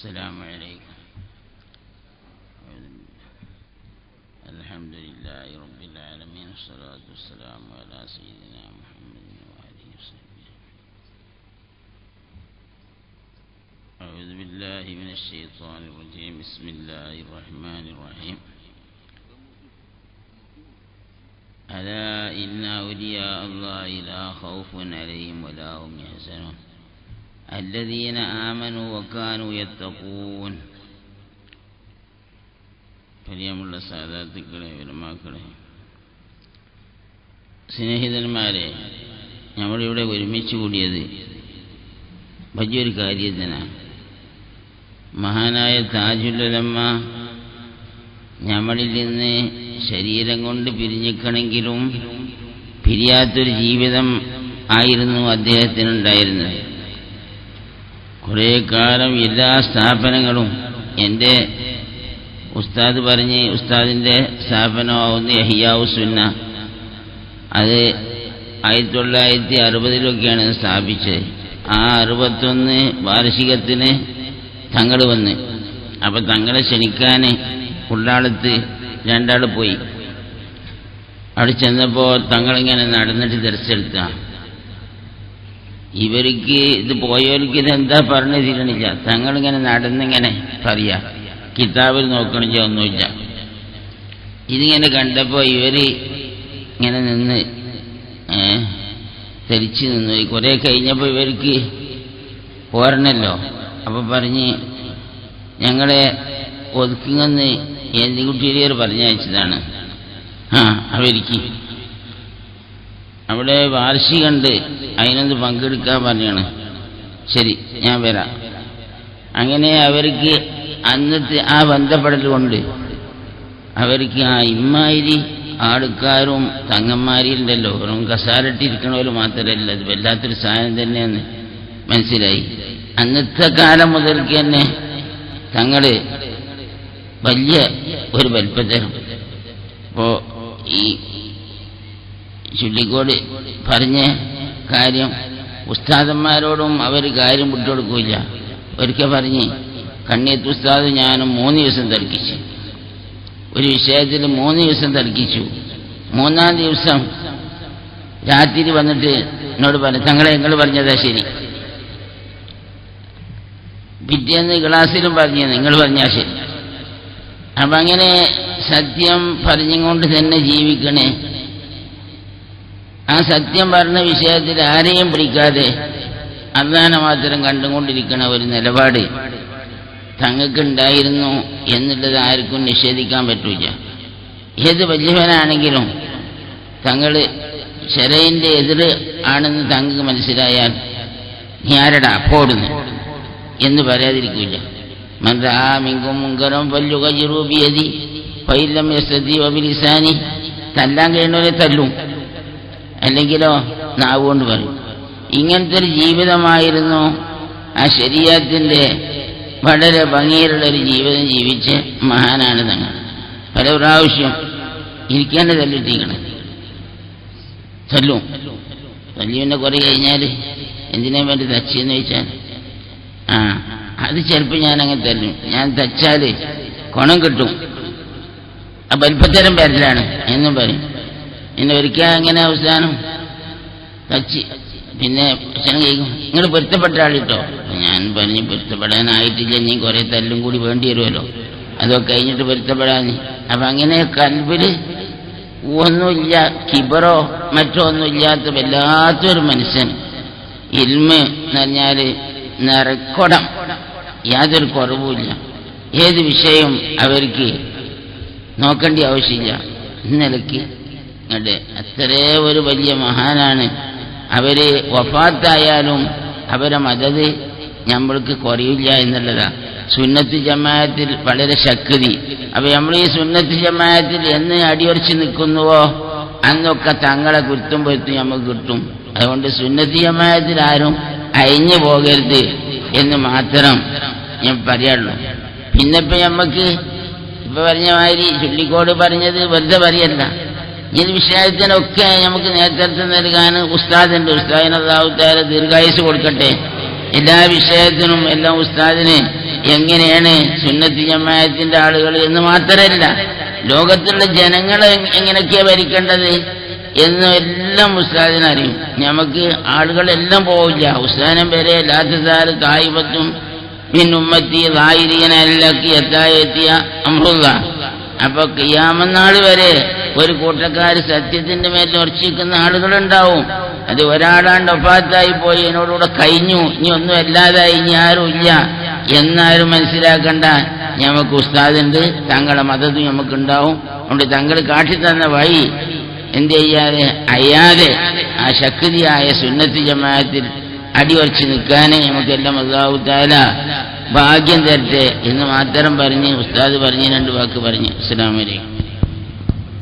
السلام عليكم. الحمد لله رب العالمين والصلاة والسلام على سيدنا محمد وآله وصحبه. أعوذ بالله من الشيطان الرجيم. بسم الله الرحمن الرحيم. ألا إن أولياء الله لا خوف عليهم ولا هم يحزنون. الذين آمنوا وكانوا يتقون പ്രിയമുള്ള സാധാത്തുക്കളെ വിലമാക്കളെ സ്നേഹിതന്മാരെ നമ്മളിവിടെ ഒരുമിച്ച് കൂടിയത് വലിയൊരു കാര്യത്തിനാണ് മഹാനായ താജുല്ലമ്മ നമ്മളിൽ നിന്ന് ശരീരം കൊണ്ട് പിരിഞ്ഞിക്കണമെങ്കിലും പിരിയാത്തൊരു ജീവിതം ആയിരുന്നു അദ്ദേഹത്തിനുണ്ടായിരുന്നത് കുറേ കാലം എല്ലാ സ്ഥാപനങ്ങളും എന്റെ ഉസ്താദ് പറഞ്ഞ് ഉസ്താദിന്റെ സ്ഥാപനമാവുന്ന യഹിയാവു സുന്ന. അത് ആയിരത്തി തൊള്ളായിരത്തി അറുപതിലൊക്കെയാണ് സ്ഥാപിച്ചത്. ആ അറുപത്തൊന്ന് വാർഷികത്തിന് തങ്ങൾ വന്ന്. അപ്പം തങ്ങളെ ക്ഷണിക്കാൻ ഉള്ളാളത്ത് രണ്ടാൾ പോയി. അവിടെ ചെന്നപ്പോൾ തങ്ങളിങ്ങനെ നടന്നിട്ട് ദർശെടുത്ത ഇവർക്ക് ഇത് പോയവർക്ക് ഇതെന്താ പറഞ്ഞു തീരണില്ല. തങ്ങളിങ്ങനെ നടന്നിങ്ങനെ പറയാ. കിതാബിൽ നോക്കണില്ല ഒന്നുമില്ല. ഇതിങ്ങനെ കണ്ടപ്പോൾ ഇവർ ഇങ്ങനെ നിന്ന് തെരിച്ചു നിന്നു. കുറെ കഴിഞ്ഞപ്പോൾ ഇവർക്ക് പോരണല്ലോ. അപ്പൊ പറഞ്ഞ് ഞങ്ങളെ ഒതുക്കുങ്ങന്ന് എന്തിക്കുട്ടിയർ പറഞ്ഞയച്ചതാണ്. ആ അവർക്ക് അവിടെ വാർഷികണ്ട് അതിനൊന്ന് പങ്കെടുക്കാൻ പറഞ്ഞാണ്. ശരി ഞാൻ വരാം. അങ്ങനെ അവർക്ക് അന്നത്തെ ആ ബന്ധപ്പെടൽ കൊണ്ട് അവർക്ക് ആ ഇമ്മാതിരി ആൾക്കാരും തങ്ങന്മാരിലുണ്ടല്ലോ വെറും കസാരട്ടിരിക്കണവർ മാത്രമല്ല അത് വല്ലാത്തൊരു സാധനം തന്നെയാണ്. മനസ്സിലായി? അന്നത്തെ കാലം മുതൽക്ക് തന്നെ തങ്ങൾ വലിയ ഒരു വലിപ്പത്തരം അപ്പോ ഈ ചുള്ളിക്കോട് പറഞ്ഞ കാര്യം. ഉസ്താദന്മാരോടും അവർ കാര്യം വിട്ടുകൊടുക്കില്ല. ഒരിക്കൽ പറഞ്ഞ് കണ്ണീത്ത് ഉസ്താദ് ഞാനും മൂന്ന് ദിവസം തർക്കിച്ചു. ഒരു വിഷയത്തിൽ മൂന്ന് ദിവസം തർക്കിച്ചു. മൂന്നാം ദിവസം രാത്രി വന്നിട്ട് എന്നോട് പറഞ്ഞു തങ്ങളെ നിങ്ങൾ പറഞ്ഞതാ ശരി. പിറ്റേന്ന് ക്ലാസ്സിലും പറഞ്ഞു നിങ്ങൾ പറഞ്ഞാ ശരി. അപ്പം അങ്ങനെ സത്യം പറഞ്ഞുകൊണ്ട് തന്നെ ജീവിക്കണേ. സത്യം പറഞ്ഞ വിഷയത്തിൽ ആരെയും പിടിക്കാതെ അള്ളാനെ മാത്രം കണ്ടുകൊണ്ടിരിക്കണ ഒരു നിലപാട് തങ്ങൾക്കുണ്ടായിരുന്നു എന്നുള്ളത് ആർക്കും നിഷേധിക്കാൻ പറ്റൂല. ഏത് വലിയവനാണെങ്കിലും തങ്ങൾ ശരയിന്റെ എതിർ ആണെന്ന് തങ്ങൾക്ക് മനസ്സിലായാൽ നീ ആരടാ? പോടുന്നു എന്ന് പറയാതിരിക്കില്ല മന്ത്രാമിങ്കും മുങ്കരം വല്ലുക ജിറൂബിയതി പൈലം തല്ലാൻ കഴിയുന്നവരെ തല്ലും. അല്ലെങ്കിലോ നാവുകൊണ്ട് പറയും. ഇങ്ങനത്തെ ഒരു ജീവിതമായിരുന്നു ആ ശരീരത്തിന്റെ വളരെ ഭംഗിയിലുള്ള ഒരു ജീവിതം ജീവിച്ച് മഹാനാണ് തങ്ങൾ. പല പ്രാവശ്യം ഇരിക്കേണ്ട തല്ലിട്ടിരിക്കണം. തല്ലും. തല്ലി പിന്നെ കുറെ കഴിഞ്ഞാൽ എന്തിനാ വേണ്ടി തച്ചെന്ന് ചോദിച്ചാൽ? ആ അത് ചിലപ്പോൾ ഞാൻ അങ്ങനെ തല്ലും. ഞാൻ തച്ചാൽ കുണം കിട്ടും. ആ വലിപ്പത്തരം പേരിലാണ് എന്നും പറയും. എന്നെ ഒരിക്കൽ എങ്ങനെ അവസാനം കച്ചി പിന്നെ ഭക്ഷണം കഴിക്കും. നിങ്ങൾ പൊരുത്തപ്പെട്ട ആളിട്ടോ ഞാൻ പറഞ്ഞ് പൊരുത്തപ്പെടാനായിട്ടില്ല. നീ കുറെ തല്ലും കൂടി വേണ്ടി വരുമല്ലോ. അതൊക്കെ കഴിഞ്ഞിട്ട് പൊരുത്തപ്പെടാൻ അപ്പൊ അങ്ങനെ കൽബിൽ ഒന്നുമില്ല കിബറോ മറ്റോ ഒന്നുമില്ലാത്ത വല്ലാത്തൊരു മനുഷ്യൻ. ഇൽമ എന്ന് പറഞ്ഞാൽ നിറക്കൊടം യാതൊരു കുറവുമില്ല ഏത് വിഷയം അവർക്ക് നോക്കേണ്ട ആവശ്യമില്ല. ഇന്നലക്ക് അങ്ങോട്ട് അത്രേ ഒരു വലിയ മഹാനാണ്. അവർ വഫാത്തായാലും അവരെ മതത് നമ്മൾക്ക് കുറയില്ല എന്നുള്ളതാ. സുന്നത്ത് ജമായത്തിൽ വളരെ ശക്തി. അപ്പൊ നമ്മൾ ഈ സുന്നത്ത് ജമായത്തിൽ എന്ന് അടിയുറച്ച് നിൽക്കുന്നുവോ? അന്നൊക്കെ തങ്ങളെ കുരുത്തും പൊരുത്തും നമുക്ക് കിട്ടും. അതുകൊണ്ട് സുന്നത്ത് ജമായത്തിൽ ആരും അയഞ്ഞു പോകരുത് എന്ന് മാത്രം ഞാൻ പറയാനുള്ളൂ. ഇപ്പൊ നമുക്ക് ഇപ്പൊ പറഞ്ഞ മാതിരി ചുള്ളിക്കോട് പറഞ്ഞത് വെറുതെ പറയല്ല ഈ വിഷയത്തിനൊക്കെ നമുക്ക് നേതൃത്വം നൽകാൻ ഉസ്താദിന്റെ ഉസ്താദിന് അള്ളാഹുത്താര ദീർഘായുസ് കൊടുക്കട്ടെ. എല്ലാ വിഷയത്തിനും എല്ലാം ഉസ്താദിന് എങ്ങനെയാണ് സുന്നത്തി ജമായത്തിന്റെ ആളുകൾ എന്ന് മാത്രമല്ല ലോകത്തുള്ള ജനങ്ങൾ എങ്- എങ്ങനെയൊക്കെയാ ഭരിക്കേണ്ടത് എന്ന് എല്ലാം ഉസ്താദിനറിയും നമുക്ക് ആളുകളെല്ലാം പോവില്ല. ഉസ്താനം വരെ ലാത്തതാൽ തായിപത്തും പിന്നുമ്മത്തി എത്താ എത്തായെത്തിയ അമൃത അപ്പൊ കിയാമന്നാൾ വരെ ഒരു കൂട്ടക്കാർ സത്യത്തിന്റെ മേൽ ഉറച്ചിരിക്കുന്ന ആളുകളുണ്ടാവും. അത് ഒരാളാണ്ട് ഒപ്പാത്തായി പോയി എന്നോടുകൂടെ കഴിഞ്ഞു. ഇനി ഒന്നും അല്ലാതായി ഇനി ആരും ഇല്ല. എന്നാരും മനസ്സിലാക്കണ്ട. ഞമ്മക്ക് ഉസ്താദുണ്ട് തങ്ങളെ മതത്തും നമുക്കുണ്ടാവും അതുകൊണ്ട് തങ്ങൾ കാട്ടിത്തന്ന വഴി എന്ത് ചെയ്യാതെ അയ്യാതെ ആ ശക്തിയായ സുന്നത്തി ജമാഅത്തിൽ അടിയുറച്ച് നിൽക്കാനേ നമുക്കെല്ലാം അള്ളാഹുത്താല ഭാഗ്യം തരട്ടെ എന്ന് മാത്രം പറഞ്ഞ് ഉസ്താദ് പറഞ്ഞ് രണ്ട് വാക്ക് പറഞ്ഞ്. അസ്സലാമു അലൈക്കും.